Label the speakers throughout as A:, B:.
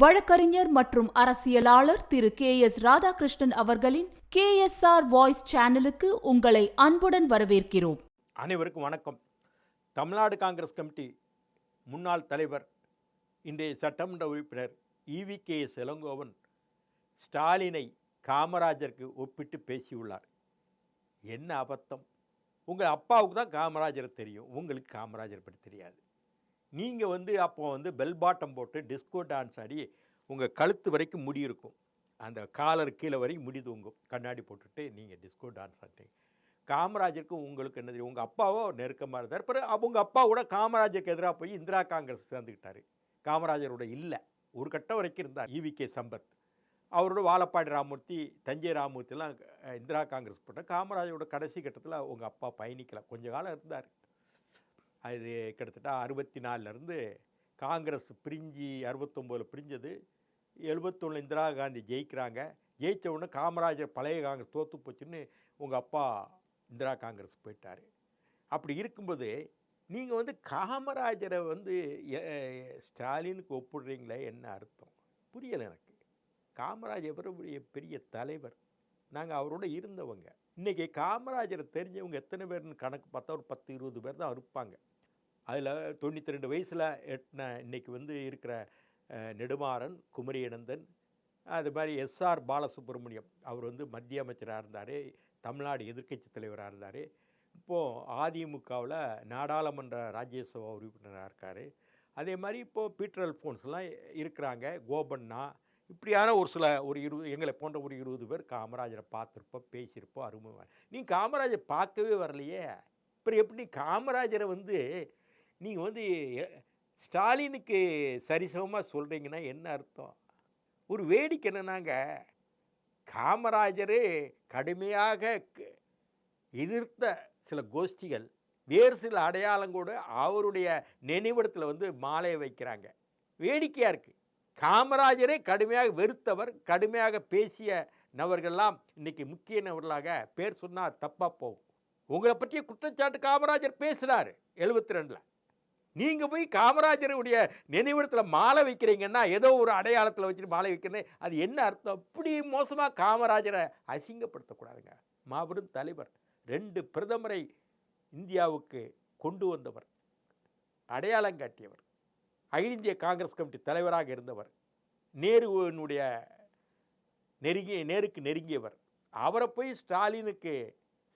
A: வழக்கறிஞர் மற்றும் அரசியலாளர் திரு கே எஸ் ராதாகிருஷ்ணன் அவர்களின் கே எஸ் ஆர் வாய்ஸ் சேனலுக்கு உங்களை அன்புடன் வரவேற்கிறோம்.
B: அனைவருக்கும் வணக்கம். தமிழ்நாடு காங்கிரஸ் கமிட்டி முன்னாள் தலைவர் இன்றைய சட்டமன்ற உறுப்பினர் இவி கே எஸ் இளங்கோவன் ஸ்டாலினை காமராஜருக்கு ஒப்பிட்டு பேசியுள்ளார். என்ன அபத்தம்? உங்கள் அப்பாவுக்கு தான் காமராஜர் தெரியும் உங்களுக்கு காமராஜர் பற்றி தெரியாது. நீங்கள் வந்து அப்போ வந்து பெல் பாட்டம் போட்டு டிஸ்கோ டான்ஸ் ஆடி உங்கள் கழுத்து வரைக்கும் முடி இருக்கும். அந்த காலர் கீழே வரைக்கும் முடி தூங்கும். கண்ணாடி போட்டுட்டு நீங்கள் டிஸ்கோ டான்ஸ் ஆட்டீங்க காமராஜருக்கு உங்களுக்கு என்ன தெரியும்? உங்கள் அப்பாவோ நெருக்கமாக இருந்தார். பிறகு அவங்க அப்பா கூட காமராஜருக்கு எதிராக போய் இந்திரா காங்கிரஸ் சேர்ந்துக்கிட்டாரு. காமராஜரோட இல்லை. ஒரு கட்டம் வரைக்கும் இருந்தார். E V K Sampath. அவரோட வாழப்பாடி ராமூர்த்தி தஞ்சை ராமூர்த்திலாம் இந்திரா காங்கிரஸ் போட்ட காமராஜரோட கடைசி கட்டத்தில் உங்கள் அப்பா பயணிக்கல. கொஞ்ச காலம் இருந்தார். அது கிட்டத்தட்ட அறுபத்தி நாலுலேருந்து காங்கிரஸ் பிரிஞ்சு அறுபத்தொம்போதில் பிரிஞ்சது. எழுபத்தொன்று இந்திரா காந்தி ஜெயிக்கிறாங்க. ஜெயிச்ச உடனே காமராஜர் பழைய காங்கிரஸ் தோற்று போச்சுன்னு உங்கள் அப்பா இந்திரா காங்கிரஸ் போயிட்டார். அப்படி இருக்கும்போது நீங்கள் வந்து காமராஜரை வந்து ஸ்டாலினுக்கு ஒப்பிடுறீங்களே என்ன அர்த்தம்? புரியலை எனக்கு. காமராஜர் எவ்வளவு பெரிய தலைவர். நாங்கள் அவரோட இருந்தவங்க. இன்றைக்கி காமராஜரை தெரிஞ்சவங்க எத்தனை பேர்னு கணக்கு பார்த்தா ஒரு பத்து இருபது பேர் தான் இருப்பாங்க. அதில் தொண்ணூற்றி ரெண்டு வயசில் எட்டின இன்னைக்கு வந்து இருக்கிற நெடுமாறன் குமரியனந்தன் அது மாதிரி எஸ்ஆர் பாலசுப்ரமணியம். அவர் வந்து மத்திய அமைச்சராக இருந்தார் தமிழ்நாடு எதிர்க்கட்சி தலைவராக இருந்தார். இப்போது அதிமுகவில் நாடாளுமன்ற ராஜ்யசபா உறுப்பினராக இருக்கார். அதே மாதிரி இப்போது பீட்டர் அல்ஃபோன்ஸ்லாம் இருக்கிறாங்க கோபண்ணா இப்படியான ஒரு சில ஒரு இருபது எங்களை போன்ற ஒரு இருபது பேர் காமராஜரை பார்த்துருப்போம் பேசியிருப்போம் அருமை. நீ காமராஜர் பார்க்கவே வரலையே. இப்போ எப்படி காமராஜரை வந்து நீங்கள் வந்து ஸ்டாலினுக்கு சரிசமமாக சொல்கிறீங்கன்னா என்ன அர்த்தம்? ஒரு வேடிக்கை என்னன்னாங்க? காமராஜரே கடுமையாக க- எதிர்த்த சில கோஷ்டிகள் வேறு சில அடையாளம் கூட அவருடைய நினைவிடத்தில் வந்து மாலையை வைக்கிறாங்க. வேடிக்கையாக இருக்குது காமராஜரே கடுமையாக வெறுத்தவர் கடுமையாக பேசிய நபர்கள்லாம் இன்றைக்கி முக்கிய நபர்களாக பேர் சொன்னால் தப்பாக போகும். உங்களை பற்றிய குற்றச்சாட்டு காமராஜர் பேசுகிறாரு எழுபத்தி ரெண்டில். நீங்கள் போய் காமராஜருடைய நினைவிடத்தில் மாலை வைக்கிறீங்கன்னா ஏதோ ஒரு அடையாளத்தில் வச்சுட்டு மாலை வைக்கிறேன்னு அது என்ன அர்த்தம்? அப்படி மோசமாக காமராஜரை அசிங்கப்படுத்தக்கூடாதுங்க. மாபெரும் தலைவர் ரெண்டு பிரதமரை இந்தியாவுக்கு கொண்டு வந்தவர் அடையாளம் காட்டியவர் அகில இந்திய காங்கிரஸ் கமிட்டி தலைவராக இருந்தவர் நேருனுடைய நெருங்கிய நேருக்கு நெருங்கியவர். அவரை போய் ஸ்டாலினுக்கு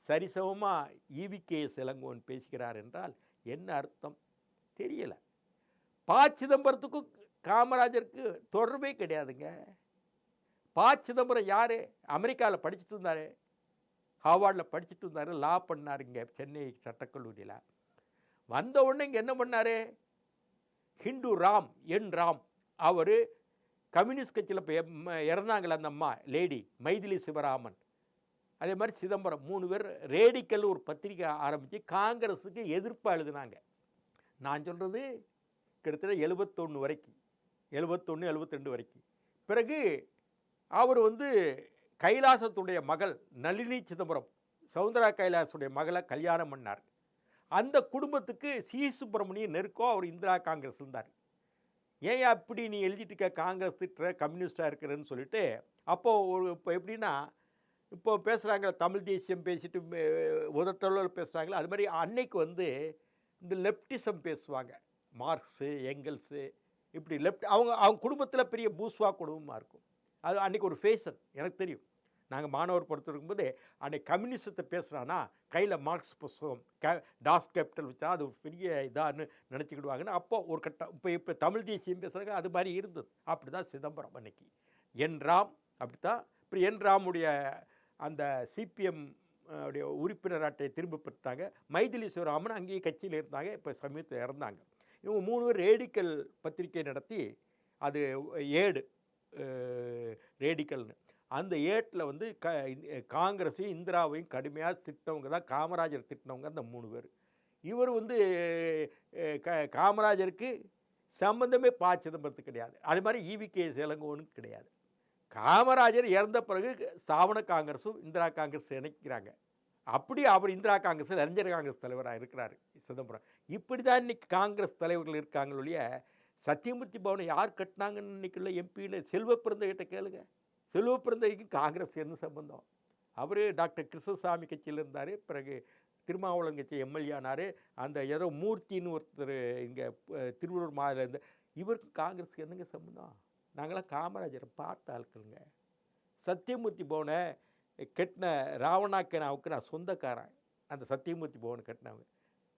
B: சரிசமமாக ஈவிகே இளங்கோவன் பேசுகிறார் என்றால் என்ன அர்த்தம்? தெரியலை. ப சிதம்பரத்துக்கும் காமராஜருக்கு தொடர்பே கிடையாதுங்க. ப சிதம்பரம் யார்? அமெரிக்காவில் படிச்சுட்டு இருந்தார். ஹார்வார்டில் படிச்சுட்டு இருந்தார். லா பண்ணார் இங்கே சென்னை சட்டக்கல்லூரியில். வந்த உடனே இங்கே என்ன பண்ணார்? ஹிந்து ராம் என் ராம் அவர் கம்யூனிஸ்ட் கட்சியில் இப்போ இறந்தாங்களே அந்த அம்மா லேடி மைதிலி சிவராமன். அதே மாதிரி சிதம்பரம் மூணு பேர் ரேடிக்கல் ஒரு பத்திரிக்கை ஆரம்பித்து காங்கிரஸுக்கு எதிர்ப்பு எழுதினாங்க நான் சொல்கிறது கிட்டத்தட்ட எழுபத்தொன்று வரைக்கும் எழுபத்தொன்று எழுபத்திரெண்டு வரைக்கும் பிறகு அவர் வந்து கைலாசத்துடைய மகள் நளினி சிதம்பரம் சவுந்தரா கைலாசுடைய மகளை கல்யாணம் பண்ணார். அந்த குடும்பத்துக்கு சி. சுப்பிரமணியம் நெருக்கோ அவர் இந்திரா காங்கிரஸ் இருந்தார். ஏன் அப்படி நீ எழுதிட்டு இருக்க? காங்கிரஸ் திட்டுற கம்யூனிஸ்டாக இருக்கிறன்னு சொல்லிட்டு அப்போது ஒரு இப்போ எப்படின்னா இப்போ பேசுகிறாங்க தமிழ் தேசியம் பேசிட்டு உதட்டளவில் பேசுகிறாங்களே அது மாதிரி அன்னைக்கு வந்து இந்த லெப்டிசம் பேசுவாங்க. மார்க்ஸு எங்கல்ஸு இப்படி லெப்ட் அவங்க அவங்க குடும்பத்தில் பெரிய பூஸ்வா குடும்பமாக இருக்கும். அது அன்றைக்கி ஒரு ஃபேஷன் எனக்கு தெரியும். நாங்கள் மாணவர் படுத்திருக்கும் போது அன்றைக்கி கம்யூனிசத்தை பேசுகிறான்னா கையில் மார்க்ஸ் புஸ்தகம் க டாஸ் கேபிட்டல் வச்சா அது பெரிய இதான்னு நினச்சிக்கிடுவாங்கன்னு அப்போ ஒரு கட்டம் இப்போ இப்போ தமிழ் தேசியம் பேசுகிறாங்க அது மாதிரி இருந்தது. அப்படி தான் சிதம்பரம் அன்னைக்கு. என் ராம் அப்படி தான் இப்போ என் ராமுடைய அந்த சிபிஎம் உடைய உறுப்பினர் அட்டையை திரும்ப பெற்றாங்க. மைதிலி சிவராமன் அங்கேயே கட்சியில் இருந்தாங்க. இப்போ சமீபத்தில் இறந்தாங்க. இவங்க மூணு பேர் ரேடிக்கல் பத்திரிகை நடத்தி அது ஏடு ரேடிக்கல்னு. அந்த ஏட்டில் வந்து க காங்கிரஸையும் இந்திராவையும் கடுமையாக திட்டவங்க தான் காமராஜர் திட்டினவங்க அந்த மூணு பேர். இவர் வந்து க காமராஜருக்கு சம்பந்தமே பா சிதம்பரத்துக்கு கிடையாது. அது மாதிரி ஈவி கே. இளங்கோவனுக்கு கிடையாது. காமராஜர் இறந்த பிறகு ஸ்தாபன காங்கிரஸும் இந்திரா காங்கிரஸ் இணைக்கிறாங்க. அப்படி அவர் இந்திரா காங்கிரஸ் இளைஞர் காங்கிரஸ் தலைவராக இருக்கிறார் சிதம்பரம். இப்படி தான் இன்னைக்கு காங்கிரஸ் தலைவர்கள் இருக்காங்க ஒழிய சத்தியமூர்த்தி பவனை யார் கட்டினாங்கன்னு இன்னைக்குள்ள எம்பியில் செல்வ பிறந்தகிட்ட கேளுங்க. செல்வ பிறந்தகைக்கு காங்கிரஸ் என்ன சம்பந்தம்? அவர் டாக்டர் கிருஷ்ணசாமி கட்சியில் இருந்தார் பிறகு திருமாவளவன் கட்சி எம்எல்ஏ ஆனார் அந்த ஏதோ மூர்த்தின்னு ஒருத்தர் இங்கே திருவள்ளூர் மாநில இருந்து இவருக்கு காங்கிரஸுக்கு என்னங்க சம்பந்தம்? நாங்களாம் காமராஜரை பார்த்த ஆட்களுங்க. சத்தியமூர்த்தி பவனை கட்டின ராவணாக்கனாவுக்கு நான் சொந்தக்காரன். அந்த சத்தியமூர்த்தி பவன் கட்டினவங்க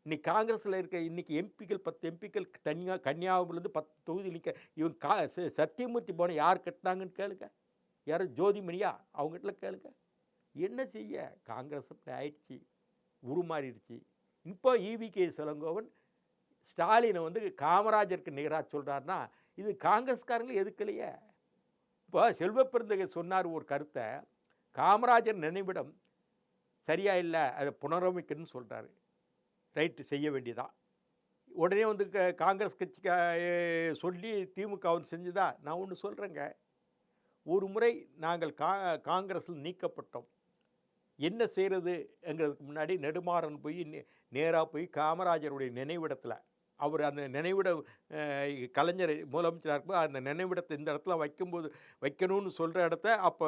B: இன்னைக்கு காங்கிரஸில் இருக்க இன்றைக்கி எம்பிக்கள் பத்து எம்பிக்கள் தனியாக கன்னியாகுமரிலேருந்து பத்து தொகுதி நிற்க இவங்க கா ச- சத்தியமூர்த்தி பவனை யார் கட்டினாங்கன்னு கேளுங்க. யாரும் ஜோதிமணியா? அவங்ககிட்ட கேளுங்க. என்ன செய்ய? காங்கிரஸ் அப்படி ஆயிடுச்சு. உருமாறிடுச்சு. இப்போ ஈவி கே சிலங்கோவன் ஸ்டாலினை வந்து காமராஜருக்கு நிகராக சொல்கிறாருன்னா இது காங்கிரஸ்காரங்களும் எதுக்கலையே? இப்போ செல்வ பெருந்தகை சொன்னார் ஒரு கருத்தை காமராஜர் நினைவிடம் சரியாக இல்லை அதை புனரமைக்கணும்னு சொல்கிறாரு ரைட்டு செய்ய வேண்டியதான் உடனே வந்து க- காங்கிரஸ் கட்சிக்கு சொல்லி திமுக வந்து செஞ்சுதா? நான் ஒன்று சொல்கிறேங்க ஒரு முறை நாங்கள் கா காங்கிரஸில் நீக்கப்பட்டோம். என்ன செய்கிறதுங்கிறதுக்கு முன்னாடி நெடுமாறன் போய் நேராக போய் காமராஜருடைய நினைவிடத்தில் அவர் அந்த நினைவிட கலைஞர் முதலமைச்சராக இருக்கும் அந்த நினைவிடத்தை இந்த இடத்துல வைக்கும்போது வைக்கணும்னு சொல்கிற இடத்த அப்போ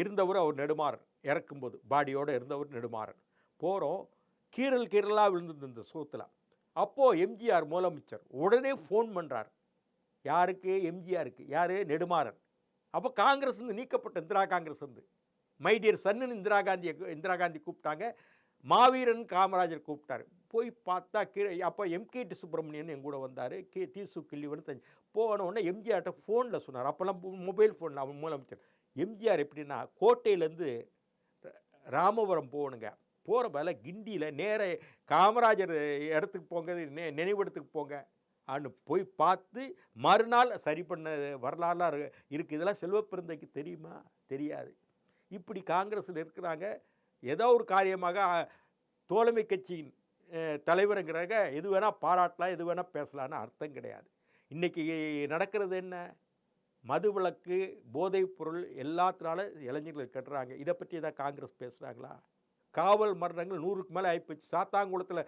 B: இருந்தவர் அவர் நெடுமாறன். இறக்கும்போது பாடியோடு இருந்தவர் நெடுமாறன். போகிறோம் கீரல் கீரலாக விழுந்தது இந்த சோத்தில். அப்போது எம்ஜிஆர் முதலமைச்சர் உடனே ஃபோன் பண்ணுறார் யாருக்கு? எம்ஜிஆருக்கு. யார்? நெடுமாறன். அப்போ காங்கிரஸ் இருந்து நீக்கப்பட்ட இந்திரா காங்கிரஸ் இருந்து மைடியர் சன்னு இந்திரா காந்தியை இந்திரா காந்தி கூப்பிட்டாங்க. மாவீரன் காமராஜர் கூப்பிட்டாரு. போய் பார்த்தா கீழே அப்போ எம்கேடி சுப்பிரமணியன் என் கூட வந்தார். கே தி சுக்கில்லிவன் தஞ்சு. போன எம்ஜிஆர்கிட்ட ஃபோனில் சொன்னார். அப்போல்லாம் மொபைல் ஃபோனில் அவன் முதலமைச்சர். எம்ஜிஆர் எப்படின்னா கோட்டையிலேருந்து ராமபுரம் போகணுங்க. போகிற வேலை கிண்டியில் நேர காமராஜர் இடத்துக்கு போங்க நெ நினைவிடத்துக்கு போங்க அன்னு போய் பார்த்து மறுநாள் சரி பண்ண வரலாறுலாம் இருக்குது இதெல்லாம் செல்வப்பிறந்தைக்கு தெரியுமா? தெரியாது. இப்படி காங்கிரஸில் இருக்கிறாங்க. ஏதோ ஒரு காரியமாக தோழமை கட்சியின் தலைவருங்கிறாங்க எது வேணால் பாராட்டலாம் எது வேணால் பேசலான்னு அர்த்தம் கிடையாது. இன்றைக்கி நடக்கிறது என்ன? மது விளக்கு போதைப் பொருள் எல்லாத்தினால இளைஞர்கள் கட்டுறாங்க. இதை பற்றி தான் காங்கிரஸ் பேசுகிறாங்களா காவல் மரணங்கள் நூறுக்கு மேலே ஆகிப்போச்சு சாத்தாங்குளத்தில்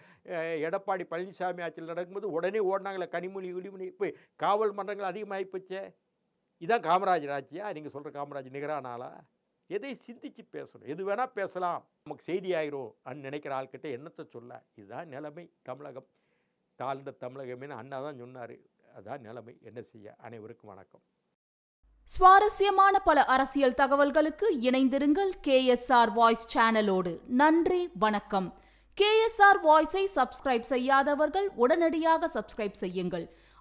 B: எடப்பாடி பழனிசாமி ஆட்சியில் நடக்கும்போது உடனே ஓடினாங்களே கனிமொழி குடிமொழி இப்போ காவல் மரணங்கள் அதிகமாகிப்போச்சே இதான் காமராஜர் ஆட்சியா? நீங்கள் சொல்கிற காமராஜ் நிகரானாலா எதை சிந்திச்சு பேசணும்? எது வேணால் பேசலாம். நமக்கு செய்தி ஆயிரும் அன்னு நினைக்கிற ஆள்கிட்ட என்னத்தை சொல்ல? இதுதான் நிலைமை தமிழகம். தாழ்ந்த தமிழகமேனு அண்ணா தான் சொன்னார். அதான் நிலைமை. என்ன செய்ய? அனைவருக்கும் வணக்கம்.
A: சுவாரஸ்யமான பல அரசியல் தகவல்களுக்கு இணைந்திருங்கள் கேஎஸ்ஆர் வாய்ஸ் சேனலோடு. நன்றி வணக்கம். கேஎஸ்ஆர் வாய்ஸை சப்ஸ்கிரைப் செய்யாதவர்கள் உடனடியாக சப்ஸ்கிரைப் செய்யுங்கள்.